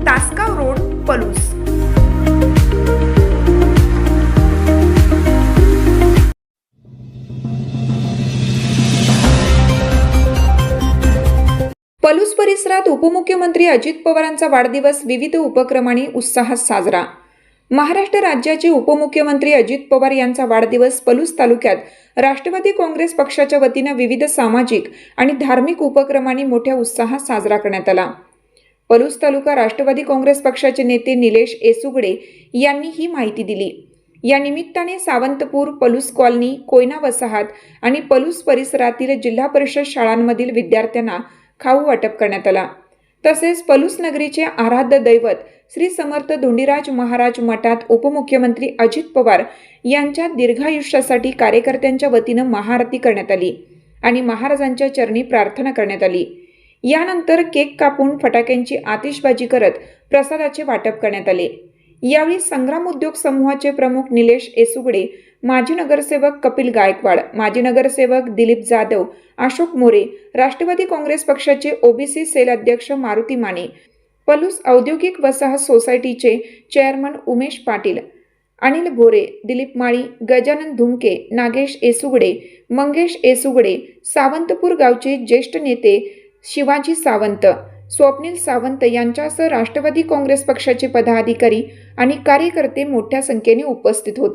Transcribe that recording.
Tasgaon road Palus. Palus परिसरात उपमुख्यमंत्री अजित पवारांचा वाढदिवस विविध उपक्रमाने उत्साहात साजरा. महाराष्ट्र राज्याचे उपमुख्यमंत्री अजित पवार यांचा वाढदिवस पलूस तालुक्यात राष्ट्रवादी काँग्रेस पक्षाच्या वतीनं विविध सामाजिक आणि धार्मिक उपक्रमांनी मोठ्या उत्साहात साजरा करण्यात आला. पलूस तालुका राष्ट्रवादी काँग्रेस पक्षाचे नेते निलेश एसुगडे यांनी ही माहिती दिली. या निमित्ताने सावंतपूर पलूस कॉलनी कोयना वसाहत आणि पलूस परिसरातील जिल्हा परिषद शाळांमधील विद्यार्थ्यांना खाऊ वाटप करण्यात आला. तसेच पलूस नगरीचे आराध्य दैवत श्री समर्थ धोंडीराज महाराज मठात उपमुख्यमंत्री अजित पवार यांच्या दीर्घायुष्यासाठी कार्यकर्त्यांच्या वतीनं महाआरती करण्यात आली आणि महाराजांच्या चरणी प्रार्थना करण्यात आली. यानंतर केक कापून फटाक्यांची आतिषबाजी करत प्रसादाचे वाटप करण्यात आले. यावेळी संग्राम उद्योग समूहाचे प्रमुख निलेश एसुगडे माजी नगरसेवक कपिल गायकवाड माजी नगरसेवक दिलीप जाधव अशोक मोरे राष्ट्रवादी काँग्रेस पक्षाचे ओबीसी सेल अध्यक्ष मारुती माने पलूस औद्योगिक वसाहत सोसायटीचे चेअरमन उमेश पाटील अनिल भोरे दिलीप माळी गजानन धुमके नागेश एसुगडे मंगेश एसुगडे सावंतपूर गावचे ज्येष्ठ नेते शिवाजी सावंत स्वप्नील सावंत यांच्यासह राष्ट्रवादी काँग्रेस पक्षाचे पदाधिकारी आणि कार्यकर्ते मोठ्या संख्येने उपस्थित होते.